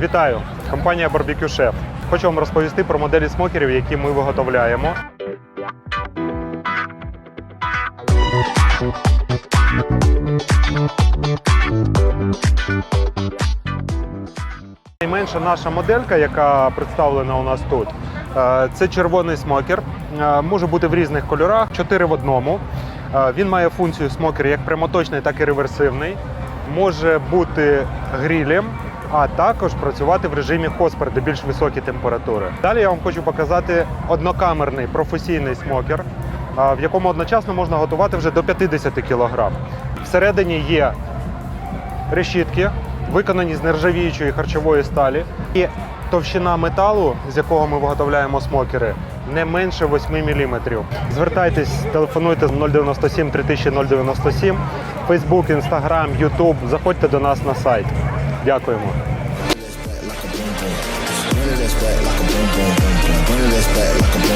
Вітаю! Компанія Barbecue Chef. Хочу вам розповісти про моделі смокерів, які ми виготовляємо. Найменша наша моделька, яка представлена у нас тут, е, це червоний смокер. Е, Може бути в різних кольорах, 4 в одному. Е, Він має функцію смокер як прямоточний, так і реверсивний. Може бути грілем, а також працювати в режимі хоспер, де більш високі температури. Далі я вам хочу показати однокамерний професійний смокер, в якому одночасно можна готувати вже до 50 кг. Всередині є решітки, виконані з нержавіючої харчової сталі. І товщина металу, з якого ми виготовляємо смокери, не менше 8 мм. Звертайтесь, телефонуйте з 097 3000 097, Facebook, Instagram, YouTube. Заходьте до нас на сайт. Дякуємо. Run it back like a boom boom boom boom. Run it back like a boom.